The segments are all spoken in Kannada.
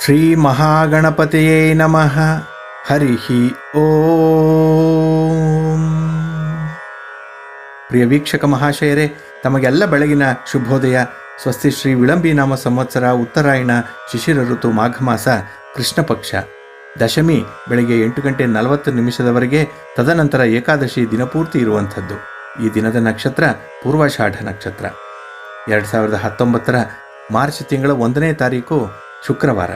ಶ್ರೀ ಮಹಾಗಣಪತಿಯೇ ನಮಃ. ಹರಿ ಓಂ. ಪ್ರಿಯ ವೀಕ್ಷಕ ಮಹಾಶಯರೇ, ತಮಗೆಲ್ಲ ಬೆಳಗಿನ ಶುಭೋದಯ. ಸ್ವಸ್ತಿ ಶ್ರೀ ವಿಳಂಬಿ ನಾಮ ಸಂವತ್ಸರ ಉತ್ತರಾಯಣ ಶಿಶಿರ ಋತು ಮಾಘ ಮಾಸ ಕೃಷ್ಣ ಪಕ್ಷ ದಶಮಿ ಬೆಳಗ್ಗೆ ಎಂಟು ಗಂಟೆ ನಲವತ್ತು ನಿಮಿಷದವರೆಗೆ ತದನಂತರ ಏಕಾದಶಿ ದಿನಪೂರ್ತಿ ಇರುವಂಥದ್ದು. ಈ ದಿನದ ನಕ್ಷತ್ರ ಪೂರ್ವಾಷಾಢ ನಕ್ಷತ್ರ. ಎರಡು ಸಾವಿರದ ಹತ್ತೊಂಬತ್ತರ ಮಾರ್ಚ್ ತಿಂಗಳ ಒಂದನೇ ತಾರೀಕು ಶುಕ್ರವಾರ.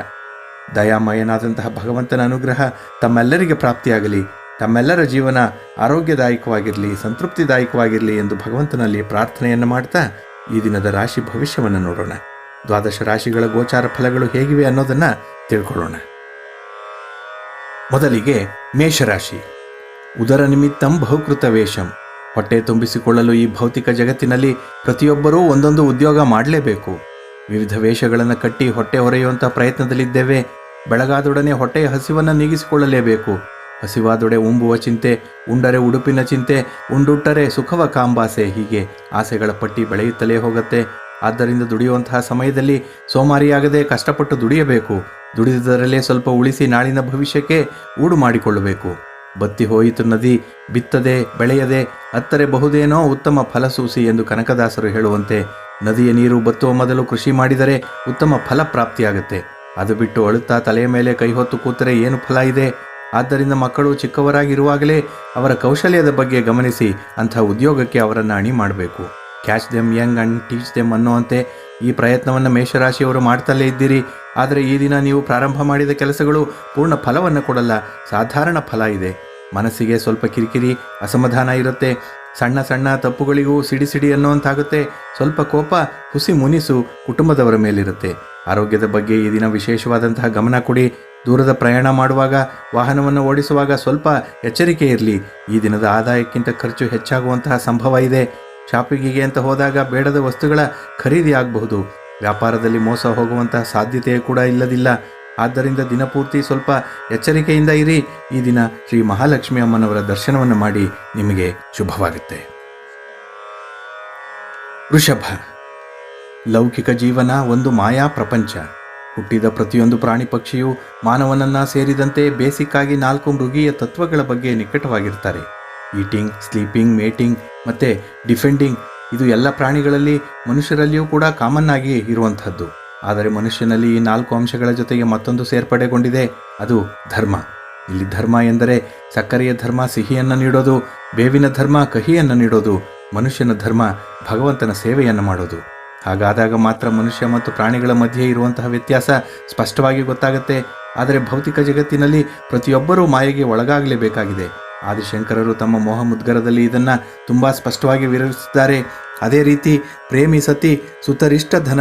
ದಯಾಮಯನಾದಂತಹ ಭಗವಂತನ ಅನುಗ್ರಹ ತಮ್ಮೆಲ್ಲರಿಗೆ ಪ್ರಾಪ್ತಿಯಾಗಲಿ, ತಮ್ಮೆಲ್ಲರ ಜೀವನ ಆರೋಗ್ಯದಾಯಕವಾಗಿರಲಿ, ಸಂತೃಪ್ತಿದಾಯಕವಾಗಿರಲಿ ಎಂದು ಭಗವಂತನಲ್ಲಿ ಪ್ರಾರ್ಥನೆಯನ್ನು ಮಾಡ್ತಾ ಈ ದಿನದ ರಾಶಿ ಭವಿಷ್ಯವನ್ನು ನೋಡೋಣ. ದ್ವಾದಶ ರಾಶಿಗಳ ಗೋಚಾರ ಫಲಗಳು ಹೇಗಿವೆ ಅನ್ನೋದನ್ನು ತಿಳ್ಕೊಳ್ಳೋಣ. ಮೊದಲಿಗೆ ಮೇಷರಾಶಿ. ಉದರ ನಿಮಿತ್ತಂ ಬಹುಕೃತ ವೇಷಂ. ಹೊಟ್ಟೆ ತುಂಬಿಸಿಕೊಳ್ಳಲು ಈ ಭೌತಿಕ ಜಗತ್ತಿನಲ್ಲಿ ಪ್ರತಿಯೊಬ್ಬರೂ ಒಂದೊಂದು ಉದ್ಯೋಗ ಮಾಡಲೇಬೇಕು. ವಿವಿಧ ವೇಷಗಳನ್ನು ಕಟ್ಟಿ ಹೊಟ್ಟೆ ಹೊರೆಯುವಂಥ ಪ್ರಯತ್ನದಲ್ಲಿದ್ದೇವೆ. ಬೆಳಗಾದೊಡನೆ ಹೊಟ್ಟೆಯ ಹಸಿವನ್ನು ನೀಗಿಸಿಕೊಳ್ಳಲೇಬೇಕು. ಹಸಿವಾದೊಡೆ ಉಂಬುವ ಚಿಂತೆ, ಉಂಡರೆ ಉಡುಪಿನ ಚಿಂತೆ, ಉಂಡುಟ್ಟರೆ ಸುಖವ ಕಾಂಬಾಸೆ ಹೀಗೆ ಆಸೆಗಳ ಪಟ್ಟಿ ಬೆಳೆಯುತ್ತಲೇ ಹೋಗುತ್ತೆ. ಆದ್ದರಿಂದ ದುಡಿಯುವಂತಹ ಸಮಯದಲ್ಲಿ ಸೋಮಾರಿಯಾಗದೆ ಕಷ್ಟಪಟ್ಟು ದುಡಿಯಬೇಕು. ದುಡಿದರಲ್ಲೇ ಸ್ವಲ್ಪ ಉಳಿಸಿ ನಾಳಿನ ಭವಿಷ್ಯಕ್ಕೆ ಊಡು ಮಾಡಿಕೊಳ್ಳಬೇಕು. ಬತ್ತಿ ಹೋಯಿತು ನದಿ, ಬಿತ್ತದೆ, ಬೆಳೆಯದೆ, ಅತ್ತರೆ ಬಹುದೇನೋ ಉತ್ತಮ ಫಲಸೂಸಿ ಎಂದು ಕನಕದಾಸರು ಹೇಳುವಂತೆ ನದಿಯ ನೀರು ಬತ್ತುವ ಮೊದಲು ಕೃಷಿ ಮಾಡಿದರೆ ಉತ್ತಮ ಫಲ ಪ್ರಾಪ್ತಿಯಾಗುತ್ತೆ. ಅದು ಬಿಟ್ಟು ಅಳುತ್ತಾ ತಲೆಯ ಮೇಲೆ ಕೈ ಹೊತ್ತು ಕೂತರೆ ಏನು ಫಲ ಇದೆ? ಆದ್ದರಿಂದ ಮಕ್ಕಳು ಚಿಕ್ಕವರಾಗಿರುವಾಗಲೇ ಅವರ ಕೌಶಲ್ಯದ ಬಗ್ಗೆ ಗಮನಿಸಿ, ಅಂಥ ಉದ್ಯೋಗಕ್ಕೆ ಅವರನ್ನು ಅಣಿ ಮಾಡಬೇಕು. Catch them young and teach them ಅನ್ನುವಂತೆ ಈ ಪ್ರಯತ್ನವನ್ನು ಮೇಷರಾಶಿಯವರು ಮಾಡ್ತಲೇ ಇದ್ದೀರಿ. ಆದರೆ ಈ ದಿನ ನೀವು ಪ್ರಾರಂಭ ಮಾಡಿದ ಕೆಲಸಗಳು ಪೂರ್ಣ ಫಲವನ್ನು ಕೊಡಲ್ಲ, ಸಾಧಾರಣ ಫಲ ಇದೆ. ಮನಸ್ಸಿಗೆ ಸ್ವಲ್ಪ ಕಿರಿಕಿರಿ, ಅಸಮಾಧಾನ ಇರುತ್ತೆ. ಸಣ್ಣ ಸಣ್ಣ ತಪ್ಪುಗಳಿಗೂ ಸಿಡಿ ಸಿಡಿ ಅನ್ನುವಂತಾಗುತ್ತೆ. ಸ್ವಲ್ಪ ಕೋಪ ಹುಸಿ ಮುನಿಸು ಕುಟುಂಬದವರ ಮೇಲಿರುತ್ತೆ. ಆರೋಗ್ಯದ ಬಗ್ಗೆ ಈ ದಿನ ವಿಶೇಷವಾದಂತಹ ಗಮನ ಕೊಡಿ. ದೂರದ ಪ್ರಯಾಣ ಮಾಡುವಾಗ, ವಾಹನವನ್ನು ಓಡಿಸುವಾಗ ಸ್ವಲ್ಪ ಎಚ್ಚರಿಕೆ ಇರಲಿ. ಈ ದಿನದ ಆದಾಯಕ್ಕಿಂತ ಖರ್ಚು ಹೆಚ್ಚಾಗುವಂತಹ ಸಂಭವ ಇದೆ. ಶಾಪಿಂಗಿಗೆ ಅಂತ ಹೋದಾಗ ಬೇಡದ ವಸ್ತುಗಳ ಖರೀದಿ ಆಗಬಹುದು. ವ್ಯಾಪಾರದಲ್ಲಿ ಮೋಸ ಹೋಗುವಂತಹ ಸಾಧ್ಯತೆ ಕೂಡ ಇಲ್ಲದಿಲ್ಲ. ಆದ್ದರಿಂದ ದಿನಪೂರ್ತಿ ಸ್ವಲ್ಪ ಎಚ್ಚರಿಕೆಯಿಂದ ಇರಿ. ಈ ದಿನ ಶ್ರೀ ಮಹಾಲಕ್ಷ್ಮಿ ಅಮ್ಮನವರ ದರ್ಶನವನ್ನು ಮಾಡಿ ನಿಮಗೆ ಶುಭವಾಗುತ್ತೆ. ವೃಷಭ, ಲೌಕಿಕ ಜೀವನ ಒಂದು ಮಾಯಾ ಪ್ರಪಂಚ. ಹುಟ್ಟಿದ ಪ್ರತಿಯೊಂದು ಪ್ರಾಣಿ ಪಕ್ಷಿಯು ಮಾನವನನ್ನ ಸೇರಿದಂತೆ ಬೇಸಿಕ್ ಆಗಿ ನಾಲ್ಕು ಮೃಗೀಯ ತತ್ವಗಳ ಬಗ್ಗೆ ನಿಕಟವಾಗಿರ್ತಾರೆ ಈಟಿಂಗ್, ಸ್ಲೀಪಿಂಗ್, ಮೇಟಿಂಗ್ ಮತ್ತು ಡಿಫೆಂಡಿಂಗ್ ಇದು ಎಲ್ಲ ಪ್ರಾಣಿಗಳಲ್ಲಿ ಮನುಷ್ಯರಲ್ಲಿಯೂ ಕೂಡ ಕಾಮನ್ ಆಗಿ ಇರುವಂಥದ್ದು ಆದರೆ ಮನುಷ್ಯನಲ್ಲಿ ಈ ನಾಲ್ಕು ಅಂಶಗಳ ಜೊತೆಗೆ ಮತ್ತೊಂದು ಸೇರ್ಪಡೆಗೊಂಡಿದೆ. ಅದು ಧರ್ಮ. ಇಲ್ಲಿ ಧರ್ಮ ಎಂದರೆ ಸಕ್ಕರೆಯ ಧರ್ಮ, ಸಿಹಿಯನ್ನು ನೀಡೋದು, ಬೇವಿನ ಧರ್ಮ, ಕಹಿಯನ್ನು ನೀಡೋದು, ಮನುಷ್ಯನ ಧರ್ಮ, ಭಗವಂತನ ಸೇವೆಯನ್ನು ಮಾಡೋದು. ಹಾಗಾದಾಗ ಮಾತ್ರ ಮನುಷ್ಯ ಮತ್ತು ಪ್ರಾಣಿಗಳ ಮಧ್ಯೆ ಇರುವಂತಹ ವ್ಯತ್ಯಾಸ ಸ್ಪಷ್ಟವಾಗಿ ಗೊತ್ತಾಗುತ್ತೆ. ಆದರೆ ಭೌತಿಕ ಜಗತ್ತಿನಲ್ಲಿ ಪ್ರತಿಯೊಬ್ಬರೂ ಮಾಯೆಗೆ ಒಳಗಾಗಲೇಬೇಕಾಗಿದೆ. ಆದಿಶಂಕರರು ತಮ್ಮ ಮೋಹ ಮುದ್ಗರದಲ್ಲಿ ಇದನ್ನು ತುಂಬ ಸ್ಪಷ್ಟವಾಗಿ ವಿವರಿಸಿದ್ದಾರೆ ಅದೇ ರೀತಿ ಪ್ರೇಮಿ ಸತಿ ಸುತರಿಷ್ಟ ಧನ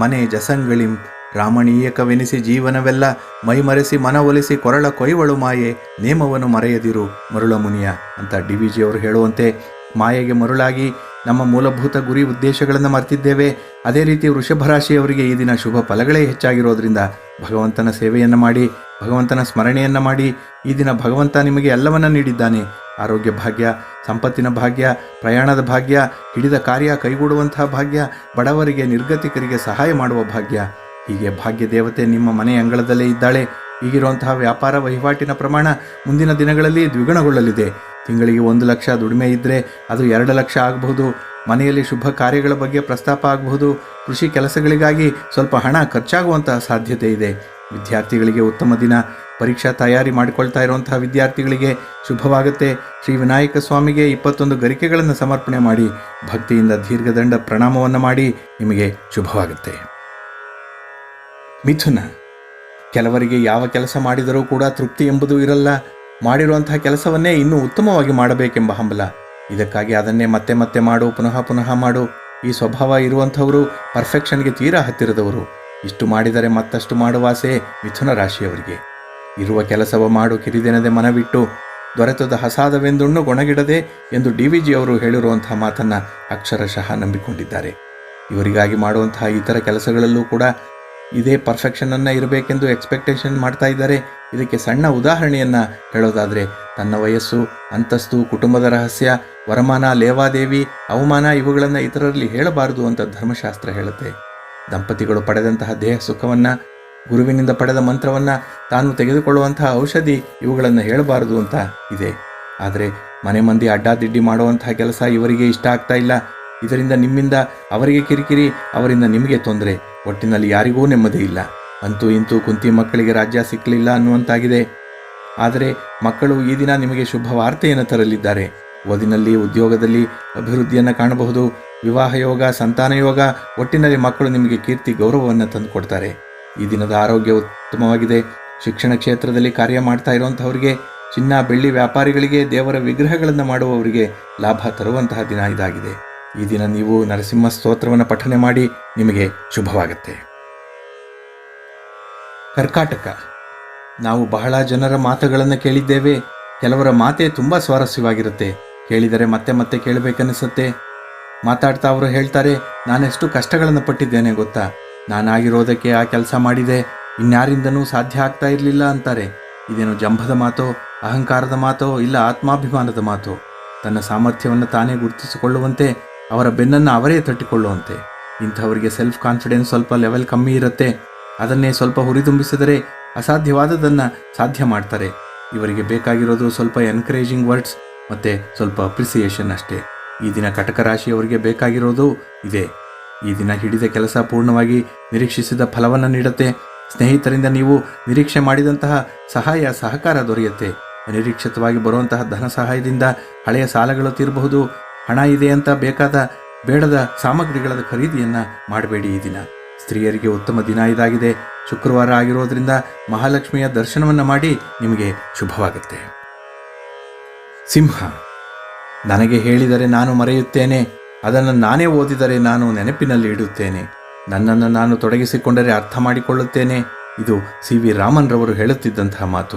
ಮನೆ ಜಸಂಗಳಿಂ ರಾಮಣೀಯಕವೆನಿಸಿ ಜೀವನವೆಲ್ಲ ಮೈಮರೆಸಿ ಮನವೊಲಿಸಿ ಕೊರಳ ಕೊಯ್ವಳು ಮಾಯೆ, ನೇಮವನ್ನು ಮರೆಯದಿರು ಮರುಳ ಮುನಿಯ ಅಂತ ಡಿ ವಿ ಜಿಯವರು ಹೇಳುವಂತೆ ಮಾಯೆಗೆ ಮರುಳಾಗಿ ನಮ್ಮ ಮೂಲಭೂತ ಗುರಿ ಉದ್ದೇಶಗಳನ್ನು ಮರೆತಿದ್ದೇವೆ. ಅದೇ ರೀತಿ ವೃಷಭ ರಾಶಿಯವರಿಗೆ ಈ ದಿನ ಶುಭ ಫಲಗಳೇ ಹೆಚ್ಚಾಗಿರೋದ್ರಿಂದ ಭಗವಂತನ ಸೇವೆಯನ್ನು ಮಾಡಿ, ಭಗವಂತನ ಸ್ಮರಣೆಯನ್ನು ಮಾಡಿ, ಈ ದಿನ ಭಗವಂತ ನಿಮಗೆ ಎಲ್ಲವನ್ನ ನೀಡಿದ್ದಾನೆ. ಆರೋಗ್ಯ ಭಾಗ್ಯ, ಸಂಪತ್ತಿನ ಭಾಗ್ಯ, ಪ್ರಯಾಣದ ಭಾಗ್ಯ, ಹಿಡಿದ ಕಾರ್ಯ ಕೈಗೂಡುವಂತಹ ಭಾಗ್ಯ, ಬಡವರಿಗೆ, ನಿರ್ಗತಿಕರಿಗೆ ಸಹಾಯ ಮಾಡುವ ಭಾಗ್ಯ. ಹೀಗೆ ಭಾಗ್ಯ ದೇವತೆ ನಿಮ್ಮ ಮನೆ ಅಂಗಳದಲ್ಲೇ ಇದ್ದಾಳೆ. ಈಗಿರುವಂತಹ ವ್ಯಾಪಾರ ವಹಿವಾಟಿನ ಪ್ರಮಾಣ ಮುಂದಿನ ದಿನಗಳಲ್ಲಿ ದ್ವಿಗುಣಗೊಳ್ಳಲಿದೆ. ತಿಂಗಳಿಗೆ ಒಂದು ಲಕ್ಷ ದುಡಿಮೆ ಇದ್ದರೆ ಅದು ಎರಡು ಲಕ್ಷ ಆಗಬಹುದು. ಮನೆಯಲ್ಲಿ ಶುಭ ಕಾರ್ಯಗಳ ಬಗ್ಗೆ ಪ್ರಸ್ತಾಪ ಆಗಬಹುದು. ಕೃಷಿ ಕೆಲಸಗಳಿಗಾಗಿ ಸ್ವಲ್ಪ ಹಣ ಖರ್ಚಾಗುವಂತಹ ಸಾಧ್ಯತೆ ಇದೆ. ವಿದ್ಯಾರ್ಥಿಗಳಿಗೆ ಉತ್ತಮ ದಿನ. ಪರೀಕ್ಷಾ ತಯಾರಿ ಮಾಡಿಕೊಳ್ತಾ ಇರುವಂತಹ ವಿದ್ಯಾರ್ಥಿಗಳಿಗೆ ಶುಭವಾಗುತ್ತೆ. ಶ್ರೀ ವಿನಾಯಕ ಸ್ವಾಮಿಗೆ ಇಪ್ಪತ್ತೊಂದು ಗರಿಕೆಗಳನ್ನು ಸಮರ್ಪಣೆ ಮಾಡಿ, ಭಕ್ತಿಯಿಂದ ದೀರ್ಘದಂಡ ಪ್ರಣಾಮವನ್ನು ಮಾಡಿ ನಿಮಗೆ ಶುಭವಾಗುತ್ತೆ. ಮಿಥುನ, ಕೆಲವರಿಗೆ ಯಾವ ಕೆಲಸ ಮಾಡಿದರೂ ಕೂಡ ತೃಪ್ತಿ ಎಂಬುದು ಇರಲ್ಲ. ಮಾಡಿರುವಂತಹ ಕೆಲಸವನ್ನೇ ಇನ್ನೂ ಉತ್ತಮವಾಗಿ ಮಾಡಬೇಕೆಂಬ ಹಂಬಲ. ಇದಕ್ಕಾಗಿ ಅದನ್ನೇ ಮತ್ತೆ ಮತ್ತೆ ಮಾಡು, ಪುನಃ ಪುನಃ ಮಾಡು. ಈ ಸ್ವಭಾವ ಇರುವಂಥವರು ಪರ್ಫೆಕ್ಷನ್ಗೆ ತೀರಾ ಹತ್ತಿರದವರು. ಇಷ್ಟು ಮಾಡಿದರೆ ಮತ್ತಷ್ಟು ಮಾಡುವಾಸೆ ಮಿಥುನ ರಾಶಿಯವರಿಗೆ. ಇರುವ ಕೆಲಸವ ಮಾಡು ಕಿರಿದೆನದೆ ಮನವಿಟ್ಟು, ದೊರೆತದ ಹಸಾದವೆಂದುಣ್ಣು ಗೊಣಗಿಡದೆ ಎಂದು ಡಿ ವಿ ಜಿ ಅವರು ಹೇಳಿರುವಂತಹ ಮಾತನ್ನು ಅಕ್ಷರಶಃ ನಂಬಿಕೊಂಡಿದ್ದಾರೆ. ಇವರಿಗಾಗಿ ಮಾಡುವಂತಹ ಇತರ ಕೆಲಸಗಳಲ್ಲೂ ಕೂಡ ಇದೇ ಪರ್ಫೆಕ್ಷನನ್ನು ಇರಬೇಕೆಂದು ಎಕ್ಸ್ಪೆಕ್ಟೇಷನ್ ಮಾಡ್ತಾ ಇದ್ದಾರೆ. ಇದಕ್ಕೆ ಸಣ್ಣ ಉದಾಹರಣೆಯನ್ನು ಹೇಳೋದಾದರೆ, ತನ್ನ ವಯಸ್ಸು, ಅಂತಸ್ತು, ಕುಟುಂಬದ ರಹಸ್ಯ, ವರಮಾನ, ಲೇವಾದೇವಿ, ಅವಮಾನ ಇವುಗಳನ್ನು ಇತರರಲ್ಲಿ ಹೇಳಬಾರದು ಅಂತ ಧರ್ಮಶಾಸ್ತ್ರ ಹೇಳುತ್ತೆ. ದಂಪತಿಗಳು ಪಡೆದಂತಹ ದೇಹ ಸುಖವನ್ನು ಗುರುವಿನಿಂದ ಪಡೆದ ಮಂತ್ರವನ್ನು ತಾನು ತೆಗೆದುಕೊಳ್ಳುವಂತಹ ಔಷಧಿ ಇವುಗಳನ್ನು ಹೇಳಬಾರದು ಅಂತ ಇದೆ. ಆದರೆ ಮನೆ ಮಂದಿ ಅಡ್ಡಾದಿಡ್ಡಿ ಮಾಡುವಂತಹ ಕೆಲಸ ಇವರಿಗೆ ಇಷ್ಟ ಆಗ್ತಾ ಇಲ್ಲ. ಇದರಿಂದ ನಿಮ್ಮಿಂದ ಅವರಿಗೆ ಕಿರಿಕಿರಿ, ಅವರಿಂದ ನಿಮಗೆ ತೊಂದರೆ. ಒಟ್ಟಿನಲ್ಲಿ ಯಾರಿಗೂ ನೆಮ್ಮದಿ ಇಲ್ಲ. ಅಂತೂ ಇಂತೂ ಕುಂತಿ ಮಕ್ಕಳಿಗೆ ರಾಜ್ಯ ಸಿಕ್ಕಲಿಲ್ಲ ಅನ್ನುವಂತಾಗಿದೆ. ಆದರೆ ಮಕ್ಕಳು ಈ ದಿನ ನಿಮಗೆ ಶುಭ ವಾರ್ತೆಯನ್ನು ತರಲಿದ್ದಾರೆ. ಓದಿನಲ್ಲಿ, ಉದ್ಯೋಗದಲ್ಲಿ ಅಭಿವೃದ್ಧಿಯನ್ನು ಕಾಣಬಹುದು. ವಿವಾಹ ಯೋಗ ಸಂತಾನ ಯೋಗ ಒಟ್ಟಿನಲ್ಲಿ ಮಕ್ಕಳು ನಿಮಗೆ ಕೀರ್ತಿ, ಗೌರವವನ್ನು ತಂದುಕೊಡ್ತಾರೆ. ಈ ದಿನದ ಆರೋಗ್ಯ ಉತ್ತಮವಾಗಿದೆ. ಶಿಕ್ಷಣ ಕ್ಷೇತ್ರದಲ್ಲಿ ಕಾರ್ಯ ಮಾಡ್ತಾ ಇರುವಂತಹವರಿಗೆ, ಚಿನ್ನ, ಬೆಳ್ಳಿ ವ್ಯಾಪಾರಿಗಳಿಗೆ, ದೇವರ ವಿಗ್ರಹಗಳನ್ನು ಮಾಡುವವರಿಗೆ ಲಾಭ ತರುವಂತಹ ದಿನ ಇದಾಗಿದೆ. ಈ ದಿನ ನೀವು ನರಸಿಂಹ ಸ್ತೋತ್ರವನ್ನು ಪಠನೆ ಮಾಡಿ ನಿಮಗೆ ಶುಭವಾಗುತ್ತೆ. ಕರ್ಕಾಟಕ. ನಾವು ಬಹಳ ಜನರ ಮಾತುಗಳನ್ನು ಕೇಳಿದ್ದೇವೆ. ಕೆಲವರ ಮಾತೇ ತುಂಬ ಸ್ವಾರಸ್ಯವಾಗಿರುತ್ತೆ. ಕೇಳಿದರೆ ಮತ್ತೆ ಮತ್ತೆ ಕೇಳಬೇಕನ್ನಿಸುತ್ತೆ. ಮಾತಾಡ್ತಾ ಅವರು ಹೇಳ್ತಾರೆ, ನಾನೆಷ್ಟು ಕಷ್ಟಗಳನ್ನು ಪಟ್ಟಿದ್ದೇನೆ ಗೊತ್ತಾ? ನಾನಾಗಿರೋದಕ್ಕೆ ಆ ಕೆಲಸ ಮಾಡಿದೆ. ಇನ್ಯಾರಿಂದನೂ ಸಾಧ್ಯ ಆಗ್ತಾ ಇರಲಿಲ್ಲ ಅಂತಾರೆ. ಇದೇನು ಜಂಭದ ಮಾತೋ, ಅಹಂಕಾರದ ಮಾತೋ, ಇಲ್ಲ ಆತ್ಮಾಭಿಮಾನದ ಮಾತೋ? ತನ್ನ ಸಾಮರ್ಥ್ಯವನ್ನು ತಾನೇ ಗುರುತಿಸಿಕೊಳ್ಳುವಂತೆ, ಅವರ ಬೆನ್ನನ್ನು ಅವರೇ ತಟ್ಟಿಕೊಳ್ಳುವಂತೆ? ಇಂಥವರಿಗೆ ಸೆಲ್ಫ್ ಕಾನ್ಫಿಡೆನ್ಸ್ ಸ್ವಲ್ಪ ಲೆವೆಲ್ ಕಮ್ಮಿ ಇರುತ್ತೆ. ಅದನ್ನೇ ಸ್ವಲ್ಪ ಹುರಿದುಂಬಿಸಿದರೆ ಅಸಾಧ್ಯವಾದದನ್ನು ಸಾಧ್ಯ ಮಾಡ್ತಾರೆ. ಇವರಿಗೆ ಬೇಕಾಗಿರೋದು ಸ್ವಲ್ಪ ಎನ್ಕರೇಜಿಂಗ್ ವರ್ಡ್ಸ್ ಮತ್ತು ಸ್ವಲ್ಪ ಅಪ್ರಿಸಿಯೇಷನ್ ಅಷ್ಟೇ. ಈ ದಿನ ಕಟಕ ರಾಶಿಯವರಿಗೆ ಬೇಕಾಗಿರೋದು ಇದೆ. ಈ ದಿನ ಹಿಡಿದ ಕೆಲಸ ಪೂರ್ಣವಾಗಿ ನಿರೀಕ್ಷಿಸಿದ ಫಲವನ್ನು ನೀಡುತ್ತೆ. ಸ್ನೇಹಿತರಿಂದ ನೀವು ನಿರೀಕ್ಷೆ ಮಾಡಿದಂತಹ ಸಹಾಯ, ಸಹಕಾರ ದೊರೆಯುತ್ತೆ. ಅನಿರೀಕ್ಷಿತವಾಗಿ ಬರುವಂತಹ ಧನ ಸಹಾಯದಿಂದ ಹಳೆಯ ಸಾಲಗಳು ತೀರಬಹುದು. ಹಣ ಇದೆ ಅಂತ ಬೇಕಾದ ಬೇಡದ ಸಾಮಗ್ರಿಗಳ ಖರೀದಿಯನ್ನು ಮಾಡಬೇಡಿ ಈ ದಿನ. ಸ್ತ್ರೀಯರಿಗೆ ಉತ್ತಮ ದಿನ ಇದಾಗಿದೆ. ಶುಕ್ರವಾರ ಆಗಿರೋದ್ರಿಂದ ಮಹಾಲಕ್ಷ್ಮಿಯ ದರ್ಶನವನ್ನು ಮಾಡಿ ನಿಮಗೆ ಶುಭವಾಗುತ್ತೆ. ಸಿಂಹ, ನನಗೆ ಹೇಳಿದರೆ ನಾನು ಮರೆಯುತ್ತೇನೆ. ಅದನ್ನು ನಾನೇ ಓದಿದರೆ ನಾನು ನೆನಪಿನಲ್ಲಿ ಇಡುತ್ತೇನೆ. ನನ್ನನ್ನು ನಾನು ತೊಡಗಿಸಿಕೊಂಡರೆ ಅರ್ಥ ಮಾಡಿಕೊಳ್ಳುತ್ತೇನೆ. ಇದು ಸಿ ವಿ ರಾಮನ್ ರವರು ಹೇಳುತ್ತಿದ್ದಂತಹ ಮಾತು.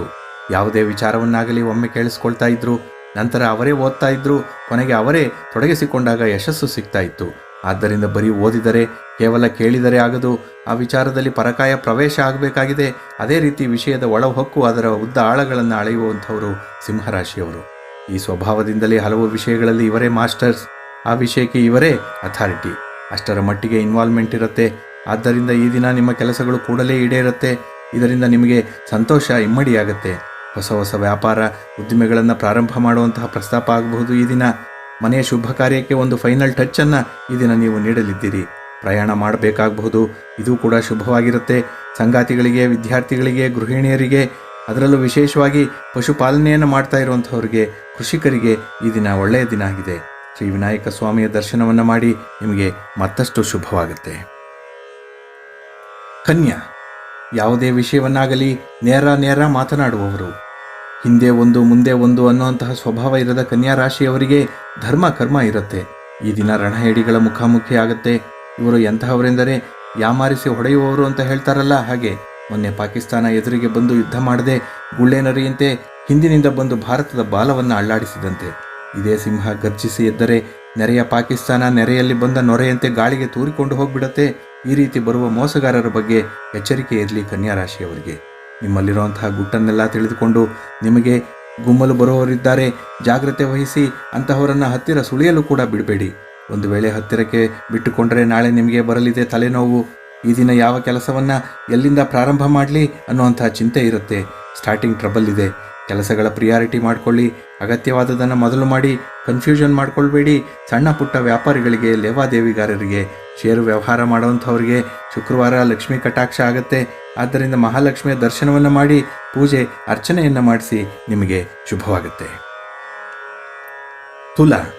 ಯಾವುದೇ ವಿಚಾರವನ್ನಾಗಲಿ ಒಮ್ಮೆ ಕೇಳಿಸ್ಕೊಳ್ತಾ ಇದ್ರು, ನಂತರ ಅವರೇ ಓದ್ತಾ ಇದ್ರು, ಕೊನೆಗೆ ಅವರೇ ತೊಡಗಿಸಿಕೊಂಡಾಗ ಯಶಸ್ಸು ಸಿಗ್ತಾ ಇತ್ತು. ಆದ್ದರಿಂದ ಬರೀ ಓದಿದರೆ, ಕೇವಲ ಕೇಳಿದರೆ ಆಗದು, ಆ ವಿಚಾರದಲ್ಲಿ ಪರಕಾಯ ಪ್ರವೇಶ ಆಗಬೇಕಾಗಿದೆ. ಅದೇ ರೀತಿ ವಿಷಯದ ಒಳಹೊಕ್ಕು ಅದರ ಉದ್ದ ಆಳಗಳನ್ನು ಅಳೆಯುವಂಥವರು ಸಿಂಹರಾಶಿಯವರು. ಈ ಸ್ವಭಾವದಿಂದಲೇ ಹಲವು ವಿಷಯಗಳಲ್ಲಿ ಇವರೇ ಮಾಸ್ಟರ್ಸ್. ಆ ವಿಷಯಕ್ಕೆ ಇವರೇ ಅಥಾರಿಟಿ. ಅಷ್ಟರ ಮಟ್ಟಿಗೆ ಇನ್ವಾಲ್ವ್ಮೆಂಟ್ ಇರುತ್ತೆ. ಆದ್ದರಿಂದ ಈ ದಿನ ನಿಮ್ಮ ಕೆಲಸಗಳು ಕೂಡಲೇ ಈಡೇರುತ್ತೆ. ಇದರಿಂದ ನಿಮಗೆ ಸಂತೋಷ ಇಮ್ಮಡಿಯಾಗುತ್ತೆ. ಹೊಸ ಹೊಸ ವ್ಯಾಪಾರ, ಉದ್ದಿಮೆಗಳನ್ನು ಪ್ರಾರಂಭ ಮಾಡುವಂತಹ ಪ್ರಸ್ತಾಪ ಆಗಬಹುದು ಈ ದಿನ. ಮನೆಯ ಶುಭ ಕಾರ್ಯಕ್ಕೆ ಒಂದು ಫೈನಲ್ ಟಚ್ಚನ್ನು ಈ ದಿನ ನೀವು ನೀಡಲಿದ್ದೀರಿ. ಪ್ರಯಾಣ ಮಾಡಬೇಕಾಗಬಹುದು. ಇದು ಕೂಡ ಶುಭವಾಗಿರುತ್ತೆ. ಸಂಗಾತಿಗಳಿಗೆ, ವಿದ್ಯಾರ್ಥಿಗಳಿಗೆ, ಗೃಹಿಣಿಯರಿಗೆ, ಅದರಲ್ಲೂ ವಿಶೇಷವಾಗಿ ಪಶುಪಾಲನೆಯನ್ನು ಮಾಡ್ತಾ ಇರುವಂಥವ್ರಿಗೆ ಕೃಷಿಕರಿಗೆ ಈ ದಿನ ಒಳ್ಳೆಯ ದಿನ ಆಗಿದೆ. ಶ್ರೀ ವಿನಾಯಕ ಸ್ವಾಮಿಯ ದರ್ಶನವನ್ನು ಮಾಡಿ ನಿಮಗೆ ಮತ್ತಷ್ಟು ಶುಭವಾಗುತ್ತೆ. ಕನ್ಯಾ, ಯಾವುದೇ ವಿಷಯವನ್ನಾಗಲಿ ನೇರ ನೇರ ಮಾತನಾಡುವವರು. ಹಿಂದೆ ಒಂದು, ಮುಂದೆ ಒಂದು ಅನ್ನುವಂತಹ ಸ್ವಭಾವ ಇರದ ಕನ್ಯಾ ರಾಶಿಯವರಿಗೆ ಧರ್ಮ, ಕರ್ಮ ಇರುತ್ತೆ. ಈ ದಿನ ರಣಹೇಡಿಗಳ ಮುಖಾಮುಖಿ ಆಗುತ್ತೆ. ಇವರು ಎಂತಹವರೆಂದರೆ ಯಾಮಾರಿಸಿ ಹೊಡೆಯುವವರು ಅಂತ ಹೇಳ್ತಾರಲ್ಲ ಹಾಗೆ. ಮೊನ್ನೆ ಪಾಕಿಸ್ತಾನ ಎದುರಿಗೆ ಬಂದು ಯುದ್ಧ ಮಾಡದೆ ಗುಳ್ಳೆನರಿಯಂತೆ ಹಿಂದಿನಿಂದ ಬಂದು ಭಾರತದ ಬಾಲವನ್ನು ಅಲ್ಲಾಡಿಸಿದಂತೆ. ಇದೇ ಸಿಂಹ ಗರ್ಜಿಸಿ ಎದ್ದರೆ ನೆರೆಯ ಪಾಕಿಸ್ತಾನ ನೆರೆಯಲ್ಲಿ ಬಂದ ನೊರೆಯಂತೆ ಗಾಳಿಗೆ ತೂರಿಕೊಂಡು ಹೋಗ್ಬಿಡತ್ತೆ. ಈ ರೀತಿ ಬರುವ ಮೋಸಗಾರರ ಬಗ್ಗೆ ಎಚ್ಚರಿಕೆ ಇರಲಿ ಕನ್ಯಾ ರಾಶಿಯವರಿಗೆ ನಿಮ್ಮಲ್ಲಿರುವಂತಹ ಗುಟ್ಟನ್ನೆಲ್ಲ ತಿಳಿದುಕೊಂಡು ನಿಮಗೆ ಗುಮ್ಮಲು ಬರುವವರಿದ್ದಾರೆ. ಜಾಗ್ರತೆ ವಹಿಸಿ ಅಂತಹವರನ್ನು ಹತ್ತಿರ ಸುಳಿಯಲು ಕೂಡ ಬಿಡಬೇಡಿ. ಒಂದು ವೇಳೆ ಹತ್ತಿರಕ್ಕೆ ಬಿಟ್ಟುಕೊಂಡರೆ ನಾಳೆ ನಿಮಗೆ ಬರಲಿದೆ ತಲೆನೋವು. ಈ ದಿನ ಯಾವ ಕೆಲಸವನ್ನು ಎಲ್ಲಿಂದ ಪ್ರಾರಂಭ ಮಾಡಲಿ ಅನ್ನುವಂತಹ ಚಿಂತೆ ಇರುತ್ತೆ. ಸ್ಟಾರ್ಟಿಂಗ್ ಟ್ರಬಲ್ ಇದೆ. ಕೆಲಸಗಳ ಪ್ರಿಯಾರಿಟಿ ಮಾಡಿಕೊಳ್ಳಿ ಅಗತ್ಯವಾದದನ್ನು ಮೊದಲು ಮಾಡಿ ಕನ್ಫ್ಯೂಷನ್ ಮಾಡ್ಕೊಳ್ಬೇಡಿ. ಸಣ್ಣ ಪುಟ್ಟ ವ್ಯಾಪಾರಿಗಳಿಗೆ, ಲೇವಾದೇವಿಗಾರರಿಗೆ ಷೇರು ವ್ಯವಹಾರ ಮಾಡುವಂಥವ್ರಿಗೆ ಶುಕ್ರವಾರ ಲಕ್ಷ್ಮೀ ಕಟಾಕ್ಷ ಆಗುತ್ತೆ. ಆದ್ದರಿಂದ ಮಹಾಲಕ್ಷ್ಮಿಯ ದರ್ಶನವನ್ನು ಮಾಡಿ, ಪೂಜೆ, ಅರ್ಚನೆಯನ್ನು ಮಾಡಿಸಿ ನಿಮಗೆ ಶುಭವಾಗುತ್ತೆ. ತುಲಾ.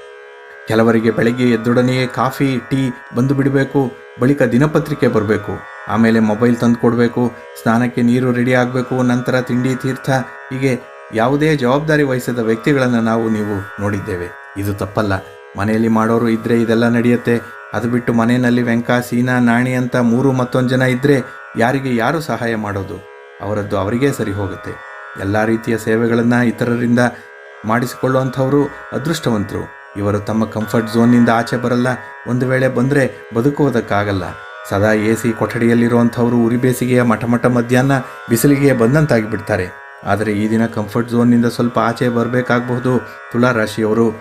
ಕೆಲವರಿಗೆ ಬೆಳಗ್ಗೆ ಎದ್ದೊಡನೆಯೇ ಕಾಫಿ, ಟೀ ಬಂದು ಬಿಡಬೇಕು. ಬಳಿಕ ದಿನಪತ್ರಿಕೆ ಬರಬೇಕು. ಆಮೇಲೆ ಮೊಬೈಲ್ ತಂದು ಕೊಡಬೇಕು. ಸ್ನಾನಕ್ಕೆ ನೀರು ರೆಡಿ ಆಗಬೇಕು. ನಂತರ ತಿಂಡಿ, ತೀರ್ಥ. ಹೀಗೆ ಯಾವುದೇ ಜವಾಬ್ದಾರಿ ವಹಿಸದ ವ್ಯಕ್ತಿಗಳನ್ನು ನಾವು ನೀವು ನೋಡಿದ್ದೇವೆ. ಇದು ತಪ್ಪಲ್ಲ. ಮನೆಯಲ್ಲಿ ಮಾಡೋರು ಇದ್ದರೆ ಇದೆಲ್ಲ ನಡೆಯುತ್ತೆ. ಅದು ಬಿಟ್ಟು ಮನೆಯಲ್ಲಿ ವೆಂಕ, ಸೀನಾ, ನಾಣಿ ಅಂತ ಮೂರು ಮತ್ತೊಂದು ಜನ ಇದ್ದರೆ ಯಾರಿಗೆ ಯಾರು ಸಹಾಯ ಮಾಡೋದು? ಅವರದ್ದು ಅವರಿಗೇ ಸರಿ ಹೋಗುತ್ತೆ. ಎಲ್ಲ ರೀತಿಯ ಸೇವೆಗಳನ್ನು ಇತರರಿಂದ ಮಾಡಿಸಿಕೊಳ್ಳುವಂಥವರು ಅದೃಷ್ಟವಂತರು. ಇವರು ತಮ್ಮ ಕಂಫರ್ಟ್ ಝೋನ್ನಿಂದ ಆಚೆ ಬರಲ್ಲ. ಒಂದು ವೇಳೆ ಬಂದರೆ ಬದುಕುವುದಕ್ಕಾಗಲ್ಲ. ಸದಾ ಎ ಸಿ ಕೊಠಡಿಯಲ್ಲಿರುವಂಥವರು ಉರಿ ಬೇಸಿಗೆಯ ಮಠಮಠ ಮಧ್ಯಾಹ್ನ ಬಿಸಿಲಿಗೆ ಬಂದಂತಾಗಿ ಬಿಡ್ತಾರೆ. ಆದರೆ ಈ ದಿನ ಕಂಫರ್ಟ್ ಝೋನ್ನಿಂದ ಸ್ವಲ್ಪ ಆಚೆ ಬರಬೇಕಾಗಬಹುದು. ತುಲಾ ರಾಶಿಯವರು,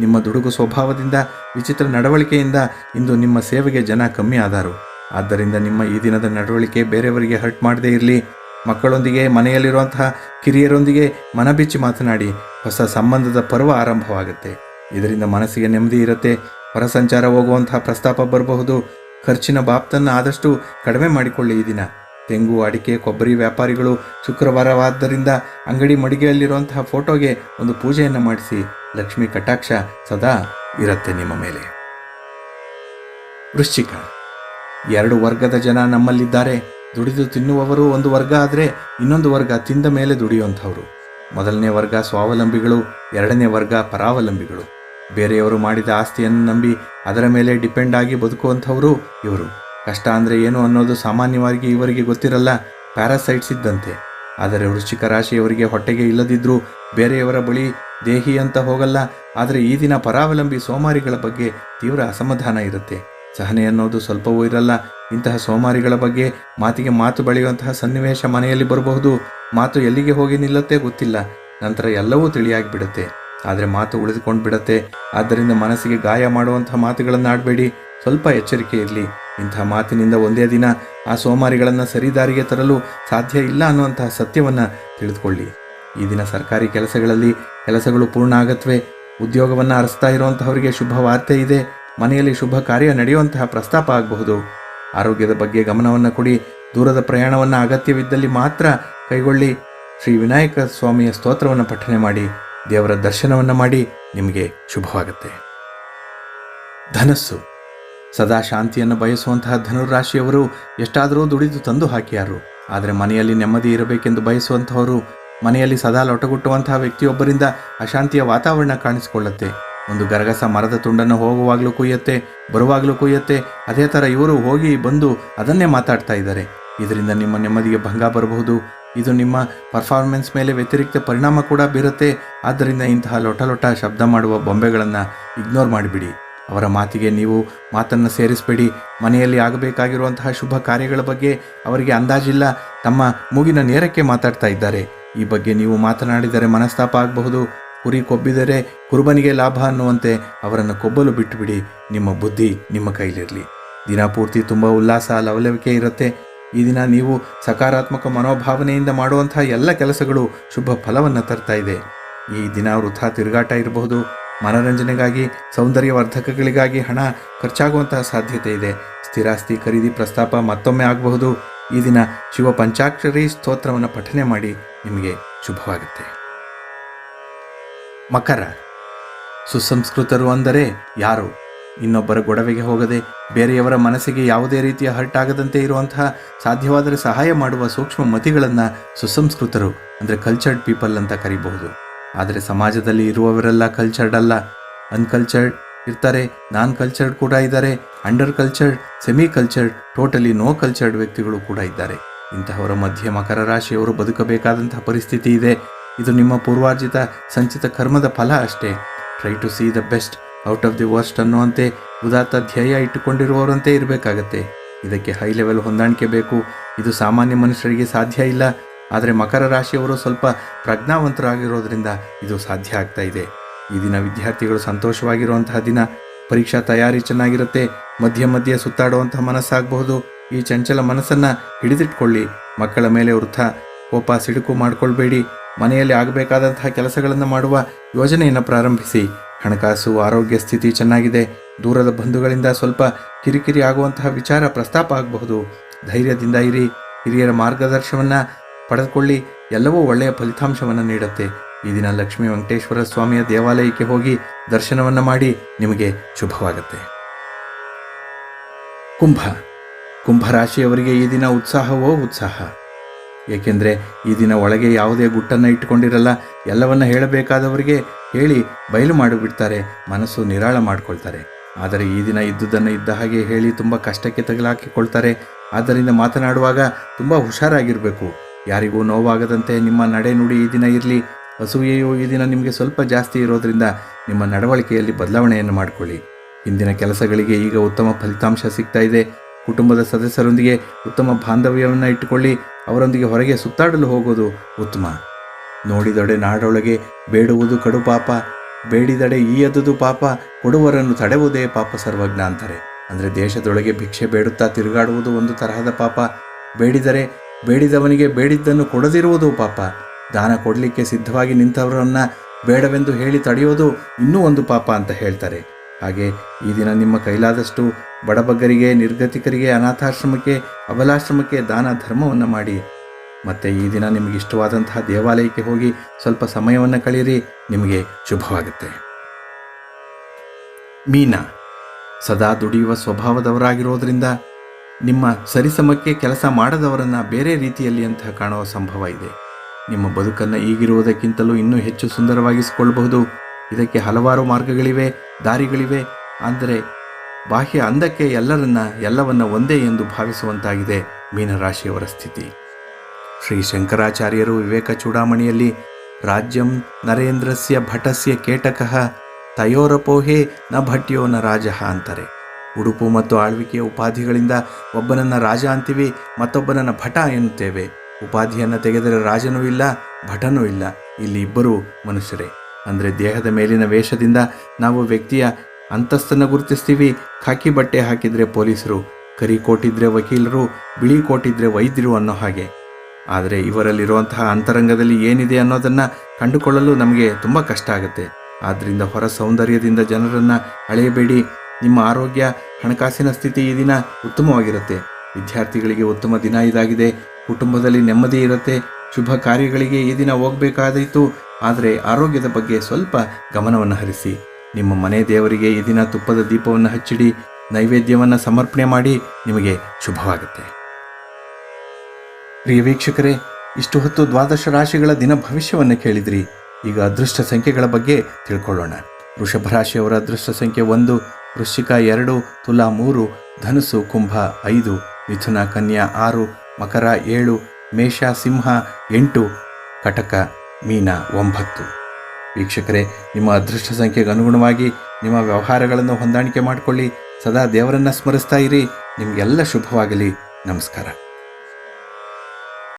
ನಿಮ್ಮ ದುಡುಗು ಸ್ವಭಾವದಿಂದ, ವಿಚಿತ್ರ ನಡವಳಿಕೆಯಿಂದ ಇಂದು ನಿಮ್ಮ ಸೇವೆಗೆ ಜನ ಕಮ್ಮಿ ಆದರು. ಆದ್ದರಿಂದ ನಿಮ್ಮ ಈ ದಿನದ ನಡವಳಿಕೆ ಬೇರೆಯವರಿಗೆ ಹರ್ಟ್ ಮಾಡದೇ ಇರಲಿ. ಮಕ್ಕಳೊಂದಿಗೆ, ಮನೆಯಲ್ಲಿರುವಂತಹ ಕಿರಿಯರೊಂದಿಗೆ ಮನಬಿಚ್ಚಿ ಮಾತನಾಡಿ. ಹೊಸ ಸಂಬಂಧದ ಪರ್ವ ಆರಂಭವಾಗುತ್ತೆ. ಇದರಿಂದ ಮನಸ್ಸಿಗೆ ನೆಮ್ಮದಿ ಇರುತ್ತೆ. ಹೊರ ಸಂಚಾರ ಹೋಗುವಂತಹ ಪ್ರಸ್ತಾಪ ಬರಬಹುದು. ಖರ್ಚಿನ ಬಾಪ್ತನ್ನು ಆದಷ್ಟು ಕಡಿಮೆ ಮಾಡಿಕೊಳ್ಳಿ ಈ ದಿನ. ತೆಂಗು, ಅಡಿಕೆ, ಕೊಬ್ಬರಿ ವ್ಯಾಪಾರಿಗಳು ಶುಕ್ರವಾರವಾದ್ದರಿಂದ ಅಂಗಡಿ ಮಡಿಗೆಯಲ್ಲಿರುವಂತಹ ಫೋಟೋಗೆ ಒಂದು ಪೂಜೆಯನ್ನು ಮಾಡಿಸಿ ಲಕ್ಷ್ಮಿ ಕಟಾಕ್ಷ ಸದಾ ಇರುತ್ತೆ ನಿಮ್ಮ ಮೇಲೆ. ವೃಶ್ಚಿಕ, ಎರಡು ವರ್ಗದ ಜನ ನಮ್ಮಲ್ಲಿದ್ದಾರೆ. ದುಡಿದು ತಿನ್ನುವವರು ಒಂದು ವರ್ಗ ಆದರೆ ಇನ್ನೊಂದು ವರ್ಗ ತಿಂದ ಮೇಲೆ ದುಡಿಯುವಂಥವ್ರು. ಮೊದಲನೇ ವರ್ಗ ಸ್ವಾವಲಂಬಿಗಳು, ಎರಡನೇ ವರ್ಗ ಪರಾವಲಂಬಿಗಳು. ಬೇರೆಯವರು ಮಾಡಿದ ಆಸ್ತಿಯನ್ನು ನಂಬಿ ಅದರ ಮೇಲೆ ಡಿಪೆಂಡ್ ಆಗಿ ಬದುಕುವಂಥವರು ಇವರು. ಕಷ್ಟ ಅಂದರೆ ಏನು ಅನ್ನೋದು ಸಾಮಾನ್ಯವಾಗಿ ಇವರಿಗೆ ಗೊತ್ತಿರಲ್ಲ. ಪ್ಯಾರಾಸೈಟ್ಸ್ ಇದ್ದಂತೆ. ಆದರೆ ವೃಶ್ಚಿಕ ರಾಶಿಯವರಿಗೆ ಹೊಟ್ಟೆಗೆ ಇಲ್ಲದಿದ್ದರೂ ಬೇರೆಯವರ ಬಳಿ ದೇಹಿ ಅಂತ ಹೋಗಲ್ಲ. ಆದರೆ ಈ ದಿನ ಪರಾವಲಂಬಿ ಸೋಮಾರಿಗಳ ಬಗ್ಗೆ ತೀವ್ರ ಅಸಮಾಧಾನ ಇರುತ್ತೆ. ಸಹನೆ ಅನ್ನೋದು ಸ್ವಲ್ಪವೂ ಇರಲ್ಲ. ಇಂತಹ ಸೋಮಾರಿಗಳ ಬಗ್ಗೆ ಮಾತಿಗೆ ಮಾತು ಬೆಳೆಯುವಂತಹ ಸನ್ನಿವೇಶ ಮನೆಯಲ್ಲಿ ಬರಬಹುದು. ಮಾತು ಎಲ್ಲಿಗೆ ಹೋಗಿ ನಿಲ್ಲತ್ತೆ ಗೊತ್ತಿಲ್ಲ. ನಂತರ ಎಲ್ಲವೂ ತಿಳಿಯಾಗಿಬಿಡುತ್ತೆ. ಆದರೆ ಮಾತು ಉಳಿದುಕೊಂಡು ಬಿಡತ್ತೆ ಆದ್ದರಿಂದ ಮನಸ್ಸಿಗೆ ಗಾಯ ಮಾಡುವಂತಹ ಮಾತುಗಳನ್ನು ಆಡಬೇಡಿ ಸ್ವಲ್ಪ ಎಚ್ಚರಿಕೆ ಇರಲಿ. ಇಂತಹ ಮಾತಿನಿಂದ ಒಂದೇ ದಿನ ಆ ಸೋಮಾರಿಗಳನ್ನು ಸರಿದಾರಿಗೆ ತರಲು ಸಾಧ್ಯ ಇಲ್ಲ ಅನ್ನುವಂತಹ ಸತ್ಯವನ್ನು ತಿಳಿದುಕೊಳ್ಳಿ. ಈ ದಿನ ಸರ್ಕಾರಿ ಕೆಲಸಗಳಲ್ಲಿ ಕೆಲಸಗಳು ಪೂರ್ಣ ಆಗತ್ವೆ, ಉದ್ಯೋಗವನ್ನು ಅರಸ್ತಾ ಇರುವಂತಹವರಿಗೆ ಶುಭ ವಾರ್ತೆ ಇದೆ, ಮನೆಯಲ್ಲಿ ಶುಭ ಕಾರ್ಯ ನಡೆಯುವಂತಹ ಪ್ರಸ್ತಾಪ ಆಗಬಹುದು. ಆರೋಗ್ಯದ ಬಗ್ಗೆ ಗಮನವನ್ನು ಕೊಡಿ, ದೂರದ ಪ್ರಯಾಣವನ್ನು ಅಗತ್ಯವಿದ್ದಲ್ಲಿ ಮಾತ್ರ ಕೈಗೊಳ್ಳಿ. ಶ್ರೀ ವಿನಾಯಕ ಸ್ವಾಮಿಯ ಸ್ತೋತ್ರವನ್ನು ಪಠನೆ ಮಾಡಿ, ದೇವರ ದರ್ಶನವನ್ನು ಮಾಡಿ, ನಿಮಗೆ ಶುಭವಾಗುತ್ತೆ. ಧನಸ್ಸು. ಸದಾ ಶಾಂತಿಯನ್ನು ಬಯಸುವಂತಹ ಧನುರಾಶಿಯವರು ಎಷ್ಟಾದರೂ ದುಡಿದು ತಂದು ಹಾಕಿಯಾರು. ಆದರೆ ಮನೆಯಲ್ಲಿ ನೆಮ್ಮದಿ ಇರಬೇಕೆಂದು ಬಯಸುವಂತಹವರು ಮನೆಯಲ್ಲಿ ಸದಾ ಲೊಟಗುಟ್ಟುವಂತಹ ವ್ಯಕ್ತಿಯೊಬ್ಬರಿಂದ ಅಶಾಂತಿಯ ವಾತಾವರಣ ಕಾಣಿಸಿಕೊಳ್ಳುತ್ತೆ. ಒಂದು ಗರಗಸ ಮರದ ತುಂಡನ್ನು ಹೋಗುವಾಗಲೂ ಕುಯ್ಯತ್ತೆ, ಬರುವಾಗಲೂ ಕುಯ್ಯತ್ತೆ, ಅದೇ ಥರ ಇವರು ಹೋಗಿ ಬಂದು ಅದನ್ನೇ ಮಾತಾಡ್ತಾ ಇದ್ದಾರೆ. ಇದರಿಂದ ನಿಮ್ಮ ನೆಮ್ಮದಿಗೆ ಭಂಗ ಬರಬಹುದು. ಇದು ನಿಮ್ಮ ಪರ್ಫಾರ್ಮೆನ್ಸ್ ಮೇಲೆ ವ್ಯತಿರಿಕ್ತ ಪರಿಣಾಮ ಕೂಡ ಬೀರುತ್ತೆ. ಆದ್ದರಿಂದ ಇಂತಹ ಲೊಟ ಲೊಟ ಶಬ್ದ ಮಾಡುವ ಬೊಂಬೆಗಳನ್ನು ಇಗ್ನೋರ್ ಮಾಡಿಬಿಡಿ. ಅವರ ಮಾತಿಗೆ ನೀವು ಮಾತನ್ನು ಸೇರಿಸಬೇಡಿ. ಮನೆಯಲ್ಲಿ ಆಗಬೇಕಾಗಿರುವಂತಹ ಶುಭ ಕಾರ್ಯಗಳ ಬಗ್ಗೆ ಅವರಿಗೆ ಅಂದಾಜಿಲ್ಲ. ತಮ್ಮ ಮೂಗಿನ ನೇರಕ್ಕೆ ಮಾತಾಡ್ತಾ ಇದ್ದಾರೆ. ಈ ಬಗ್ಗೆ ನೀವು ಮಾತನಾಡಿದರೆ ಮನಸ್ತಾಪ ಆಗಬಹುದು. ಕುರಿ ಕೊಬ್ಬಿದರೆ ಕುರುಬನಿಗೆ ಲಾಭ ಅನ್ನುವಂತೆ ಅವರನ್ನು ಕೊಬ್ಬಲು ಬಿಟ್ಟುಬಿಡಿ. ನಿಮ್ಮ ಬುದ್ಧಿ ನಿಮ್ಮ ಕೈಲಿರಲಿ. ದಿನ ಪೂರ್ತಿ ತುಂಬ ಉಲ್ಲಾಸ, ಲವಲವಿಕೆ ಇರುತ್ತೆ. ಈ ದಿನ ನೀವು ಸಕಾರಾತ್ಮಕ ಮನೋಭಾವನೆಯಿಂದ ಮಾಡುವಂತಹ ಎಲ್ಲ ಕೆಲಸಗಳು ಶುಭ ಫಲವನ್ನು ತರ್ತಾ ಇದೆ. ಈ ದಿನ ವೃಥಾ ತಿರುಗಾಟ ಇರಬಹುದು. ಮನರಂಜನೆಗಾಗಿ, ಸೌಂದರ್ಯವರ್ಧಕಗಳಿಗಾಗಿ ಹಣ ಖರ್ಚಾಗುವಂತಹ ಸಾಧ್ಯತೆ ಇದೆ. ಸ್ಥಿರಾಸ್ತಿ ಖರೀದಿ ಪ್ರಸ್ತಾಪ ಮತ್ತೊಮ್ಮೆ ಆಗಬಹುದು. ಈ ದಿನ ಶಿವ ಪಂಚಾಕ್ಷರಿ ಸ್ತೋತ್ರವನ್ನು ಪಠನೆ ಮಾಡಿ ನಿಮಗೆ ಶುಭವಾಗುತ್ತೆ. ಮಕರ. ಸುಸಂಸ್ಕೃತರು ಅಂದರೆ ಯಾರು? ಇನ್ನೊಬ್ಬರ ಗೊಡವೆಗೆ ಹೋಗದೆ ಬೇರೆಯವರ ಮನಸ್ಸಿಗೆ ಯಾವುದೇ ರೀತಿಯ ಹರ್ಟ್ ಆಗದಂತೆ ಇರುವಂತಹ ಸಾಧ್ಯವಾದರೆ ಸಹಾಯ ಮಾಡುವ ಸೂಕ್ಷ್ಮ ಮತಿಗಳನ್ನು ಸುಸಂಸ್ಕೃತರು, ಅಂದರೆ ಕಲ್ಚರ್ಡ್ ಪೀಪಲ್ ಅಂತ ಕರಿಬಹುದು. ಆದರೆ ಸಮಾಜದಲ್ಲಿ ಇರುವವರೆಲ್ಲ ಕಲ್ಚರ್ಡ್ ಅಲ್ಲ. ಅನ್ಕಲ್ಚರ್ಡ್ ಇರ್ತಾರೆ ನಾನ್ ಕಲ್ಚರ್ಡ್ ಕೂಡ ಇದ್ದಾರೆ under cultured semi cultured totally no cultured ವ್ಯಕ್ತಿಗಳು ಕೂಡ ಇದ್ದಾರೆ. ಇಂತಹವರ ಮಧ್ಯೆ ಮಕರ ರಾಶಿಯವರು ಬದುಕಬೇಕಾದಂತಹ ಪರಿಸ್ಥಿತಿ ಇದೆ. ಇದು ನಿಮ್ಮ ಪೂರ್ವಾರ್ಜಿತ, ಸಂಚಿತ ಕರ್ಮದ ಫಲ ಅಷ್ಟೇ. Try to see the best out of the worst ಅನ್ನುವಂತೆ ಉದಾತ್ತ ಧ್ಯೇಯ ಇಟ್ಟುಕೊಂಡಿರುವವರಂತೆ ಇರಬೇಕಾಗತ್ತೆ. ಇದಕ್ಕೆ ಹೈ ಲೆವೆಲ್ ಹೊಂದಾಣಿಕೆ ಬೇಕು. ಇದು ಸಾಮಾನ್ಯ ಮನುಷ್ಯರಿಗೆ ಸಾಧ್ಯ ಇಲ್ಲ. ಆದರೆ ಮಕರ ರಾಶಿಯವರು ಸ್ವಲ್ಪ ಪ್ರಜ್ಞಾವಂತರಾಗಿರೋದ್ರಿಂದ ಇದು ಸಾಧ್ಯ ಆಗ್ತಾ ಇದೆ. ಈ ದಿನ ವಿದ್ಯಾರ್ಥಿಗಳು ಸಂತೋಷವಾಗಿರುವಂತಹ ದಿನ. ಪರೀಕ್ಷಾ ತಯಾರಿ ಚೆನ್ನಾಗಿರುತ್ತೆ. ಮಧ್ಯ ಮಧ್ಯೆ ಸುತ್ತಾಡುವಂತಹ ಮನಸ್ಸಾಗಬಹುದು. ಈ ಚಂಚಲ ಮನಸ್ಸನ್ನು ಹಿಡಿದಿಟ್ಕೊಳ್ಳಿ. ಮಕ್ಕಳ ಮೇಲೆ ವೃಥ, ಕೋಪ, ಸಿಡುಕು ಮಾಡಿಕೊಳ್ಬೇಡಿ. ಮನೆಯಲ್ಲಿ ಆಗಬೇಕಾದಂತಹ ಕೆಲಸಗಳನ್ನು ಮಾಡುವ ಯೋಜನೆಯನ್ನು ಪ್ರಾರಂಭಿಸಿ. ಹಣಕಾಸು, ಆರೋಗ್ಯ ಸ್ಥಿತಿ ಚೆನ್ನಾಗಿದೆ. ದೂರದ ಬಂಧುಗಳಿಂದ ಸ್ವಲ್ಪ ಕಿರಿಕಿರಿ ಆಗುವಂತಹ ವಿಚಾರ ಪ್ರಸ್ತಾಪ ಆಗಬಹುದು. ಧೈರ್ಯದಿಂದ ಇರಿ. ಹಿರಿಯರ ಮಾರ್ಗದರ್ಶನವನ್ನು ಪಡೆದುಕೊಳ್ಳಿ, ಎಲ್ಲವೂ ಒಳ್ಳೆಯ ಫಲಿತಾಂಶವನ್ನು ನೀಡುತ್ತೆ. ಈ ದಿನ ಲಕ್ಷ್ಮೀ ವೆಂಕಟೇಶ್ವರ ಸ್ವಾಮಿಯ ದೇವಾಲಯಕ್ಕೆ ಹೋಗಿ ದರ್ಶನವನ್ನು ಮಾಡಿ ನಿಮಗೆ ಶುಭವಾಗುತ್ತೆ. ಕುಂಭ. ಕುಂಭರಾಶಿಯವರಿಗೆ ಈ ದಿನ ಉತ್ಸಾಹವೋ ಉತ್ಸಾಹ? ಏಕೆಂದರೆ ಈ ದಿನ ಒಳಗೆ ಯಾವುದೇ ಗುಟ್ಟನ್ನು ಇಟ್ಟುಕೊಂಡಿರಲ್ಲ, ಎಲ್ಲವನ್ನ ಹೇಳಬೇಕಾದವರಿಗೆ ಹೇಳಿ ಬಯಲು ಮಾಡಿಬಿಡ್ತಾರೆ, ಮನಸ್ಸು ನಿರಾಳ ಮಾಡಿಕೊಳ್ತಾರೆ. ಆದರೆ ಈ ದಿನ ಇದ್ದುದನ್ನು ಇದ್ದ ಹಾಗೆ ಹೇಳಿ ತುಂಬ ಕಷ್ಟಕ್ಕೆ ತಗಲಾಕಿಕೊಳ್ತಾರೆ. ಆದ್ದರಿಂದ ಮಾತನಾಡುವಾಗ ತುಂಬ ಹುಷಾರಾಗಿರಬೇಕು. ಯಾರಿಗೂ ನೋವಾಗದಂತೆ ನಿಮ್ಮ ನಡೆನುಡಿ ಈ ದಿನ ಇರಲಿ ಅಸೂಯೆಯು ಈ ದಿನ ನಿಮಗೆ ಸ್ವಲ್ಪ ಜಾಸ್ತಿ ಇರೋದ್ರಿಂದ ನಿಮ್ಮ ನಡವಳಿಕೆಯಲ್ಲಿ ಬದಲಾವಣೆಯನ್ನು ಮಾಡಿಕೊಳ್ಳಿ. ಇಂದಿನ ಕೆಲಸಗಳಿಗೆ ಈಗ ಉತ್ತಮ ಫಲಿತಾಂಶ ಸಿಗ್ತಾ ಇದೆ. ಕುಟುಂಬದ ಸದಸ್ಯರೊಂದಿಗೆ ಉತ್ತಮ ಬಾಂಧವ್ಯವನ್ನು ಇಟ್ಟುಕೊಳ್ಳಿ. ಅವರೊಂದಿಗೆ ಹೊರಗೆ ಸುತ್ತಾಡಲು ಹೋಗೋದು ಉತ್ತಮ. ನೋಡಿದೊಡೆ ನಾಡೊಳಗೆ ಬೇಡುವುದು ಕಡು ಪಾಪ. ಬೇಡಿದಡೆ ಈ ಅದುದು ಪಾಪ. ಕೊಡುವರನ್ನು ತಡೆಯುವುದೇ ಪಾಪ ಸರ್ವಜ್ಞ ಅಂತಾರೆ ಅಂದರೆ ದೇಶದೊಳಗೆ ಭಿಕ್ಷೆ ಬೇಡುತ್ತಾ ತಿರುಗಾಡುವುದು ಒಂದು ತರಹದ ಪಾಪ. ಬೇಡಿದರೆ ಬೇಡಿದವನಿಗೆ ಬೇಡಿದ್ದನ್ನು ಕೊಡದಿರುವುದು ಪಾಪ. ದಾನ ಕೊಡಲಿಕ್ಕೆ ಸಿದ್ಧವಾಗಿ ನಿಂತವರನ್ನ ಬೇಡವೆಂದು ಹೇಳಿ ತಡೆಯೋದು ಇನ್ನೂ ಒಂದು ಪಾಪ ಅಂತ ಹೇಳ್ತಾರೆ. ಹಾಗೆ ಈ ದಿನ ನಿಮ್ಮ ಕೈಲಾದಷ್ಟು ಬಡಬಗ್ಗರಿಗೆ, ನಿರ್ಗತಿಕರಿಗೆ, ಅನಾಥಾಶ್ರಮಕ್ಕೆ ಅಬಲಾಶ್ರಮಕ್ಕೆ ದಾನ ಧರ್ಮವನ್ನು ಮಾಡಿ. ಮತ್ತು ಈ ದಿನ ನಿಮಗೆ ಇಷ್ಟವಾದಂತಹ ದೇವಾಲಯಕ್ಕೆ ಹೋಗಿ ಸ್ವಲ್ಪ ಸಮಯವನ್ನು ಕಳೆಯಿರಿ, ನಿಮಗೆ ಶುಭವಾಗುತ್ತೆ. ಮೀನಾ, ಸದಾ ದುಡಿಯುವ ಸ್ವಭಾವದವರಾಗಿರೋದ್ರಿಂದ ನಿಮ್ಮ ಸರಿಸಮಕ್ಕೆ ಕೆಲಸ ಮಾಡದವರನ್ನು ಬೇರೆ ರೀತಿಯಲ್ಲಿ ಅಂತ ಕಾಣುವ ಸಂಭವ ಇದೆ. ನಿಮ್ಮ ಬದುಕನ್ನು ಈಗಿರುವುದಕ್ಕಿಂತಲೂ ಇನ್ನೂ ಹೆಚ್ಚು ಸುಂದರವಾಗಿಸಿಕೊಳ್ಳಬಹುದು. ಇದಕ್ಕೆ ಹಲವಾರು ಮಾರ್ಗಗಳಿವೆ, ದಾರಿಗಳಿವೆ. ಅಂದರೆ ಬಾಹ್ಯ ಅಂದಕ್ಕೆ ಎಲ್ಲರನ್ನ, ಎಲ್ಲವನ್ನ ಒಂದೇ ಎಂದು ಭಾವಿಸುವಂತಾಗಿದೆ ಮೀನರಾಶಿಯವರ ಸ್ಥಿತಿ. ಶ್ರೀ ಶಂಕರಾಚಾರ್ಯರು ವಿವೇಕ ಚೂಡಾಮಣಿಯಲ್ಲಿ, ರಾಜ್ಯಂ ನರೇಂದ್ರಸ್ಯ ಭಟಸ್ಯ ಕೇಟಕಃ ತಯೋರಪೋಹೇ ನ ಭಟ್ಯೋ ನ ರಾಜಃ ಅಂತಾರೆ. ಉಡುಪು ಮತ್ತು ಆಳ್ವಿಕೆಯ ಉಪಾಧಿಗಳಿಂದ ಒಬ್ಬನನ್ನ ರಾಜ ಅಂತೀವಿ, ಮತ್ತೊಬ್ಬನನ್ನ ಭಟ ಎನ್ನುತ್ತೇವೆ. ಉಪಾಧಿಯನ್ನು ತೆಗೆದರೆ ರಾಜನೂ ಇಲ್ಲ, ಭಟನೂ ಇಲ್ಲ. ಇಲ್ಲಿ ಇಬ್ಬರೂ ಮನುಷ್ಯರೇ. ಅಂದರೆ ದೇಹದ ಮೇಲಿನ ವೇಷದಿಂದ ನಾವು ವ್ಯಕ್ತಿಯ ಅಂತಸ್ತನ್ನು ಗುರುತಿಸ್ತೀವಿ. ಖಾಕಿ ಬಟ್ಟೆ ಹಾಕಿದರೆ ಪೊಲೀಸರು, ಕರಿ ಕೋಟಿದ್ರೆ ವಕೀಲರು, ಬಿಳಿ ಕೋಟಿದ್ರೆ ವೈದ್ಯರು ಅನ್ನೋ ಹಾಗೆ. ಆದರೆ ಇವರಲ್ಲಿರುವಂತಹ ಅಂತರಂಗದಲ್ಲಿ ಏನಿದೆ ಅನ್ನೋದನ್ನು ಕಂಡುಕೊಳ್ಳಲು ನಮಗೆ ತುಂಬ ಕಷ್ಟ ಆಗುತ್ತೆ. ಆದ್ದರಿಂದ ಹೊರ ಸೌಂದರ್ಯದಿಂದ ಜನರನ್ನು ಅಳೆಯಬೇಡಿ ನಿಮ್ಮ ಆರೋಗ್ಯ, ಹಣಕಾಸಿನ ಸ್ಥಿತಿ ಈ ದಿನ ಉತ್ತಮವಾಗಿರುತ್ತೆ. ವಿದ್ಯಾರ್ಥಿಗಳಿಗೆ ಉತ್ತಮ ದಿನ ಇದಾಗಿದೆ. ಕುಟುಂಬದಲ್ಲಿ ನೆಮ್ಮದಿ ಇರುತ್ತೆ. ಶುಭ ಕಾರ್ಯಗಳಿಗೆ ಈ ದಿನ ಹೋಗಬೇಕಾದೀತು. ಆದರೆ ಆರೋಗ್ಯದ ಬಗ್ಗೆ ಸ್ವಲ್ಪ ಗಮನವನ್ನು ಹರಿಸಿ. ನಿಮ್ಮ ಮನೆ ದೇವರಿಗೆ ಈ ದಿನ ತುಪ್ಪದ ದೀಪವನ್ನು ಹಚ್ಚಿಡಿ. ನೈವೇದ್ಯವನ್ನು ಸಮರ್ಪಣೆ ಮಾಡಿ. ನಿಮಗೆ ಶುಭವಾಗುತ್ತೆ. ಪ್ರಿಯ ವೀಕ್ಷಕರೇ, ಇಷ್ಟು ಹೊತ್ತು ದ್ವಾದಶ ರಾಶಿಗಳ ದಿನ ಭವಿಷ್ಯವನ್ನು ಕೇಳಿದ್ರಿ. ಈಗ ಅದೃಷ್ಟ ಸಂಖ್ಯೆಗಳ ಬಗ್ಗೆ ತಿಳ್ಕೊಳ್ಳೋಣ. ವೃಷಭ ರಾಶಿಯವರ ಅದೃಷ್ಟ ಸಂಖ್ಯೆ ಒಂದು. ವೃಶ್ಚಿಕ ಎರಡು, ತುಲಾ ಮೂರು ಧನುಸು ಕುಂಭ ಐದು, ಮಿಥುನ ಕನ್ಯಾ ಆರು, ಮಕರ ಏಳು, ಮೇಷ ಸಿಂಹ ಎಂಟು, ಕಟಕ ಮೀನ ಒಂಬತ್ತು. ವೀಕ್ಷಕರೇ, ನಿಮ್ಮ ಅದೃಷ್ಟ ಸಂಖ್ಯೆಗೆ ಅನುಗುಣವಾಗಿ ನಿಮ್ಮ ವ್ಯವಹಾರಗಳನ್ನು ಹೊಂದಾಣಿಕೆ ಮಾಡಿಕೊಳ್ಳಿ. ಸದಾ ದೇವರನ್ನು ಸ್ಮರಿಸ್ತಾ ಇರಿ. ನಿಮಗೆಲ್ಲ ಶುಭವಾಗಲಿ. ನಮಸ್ಕಾರ.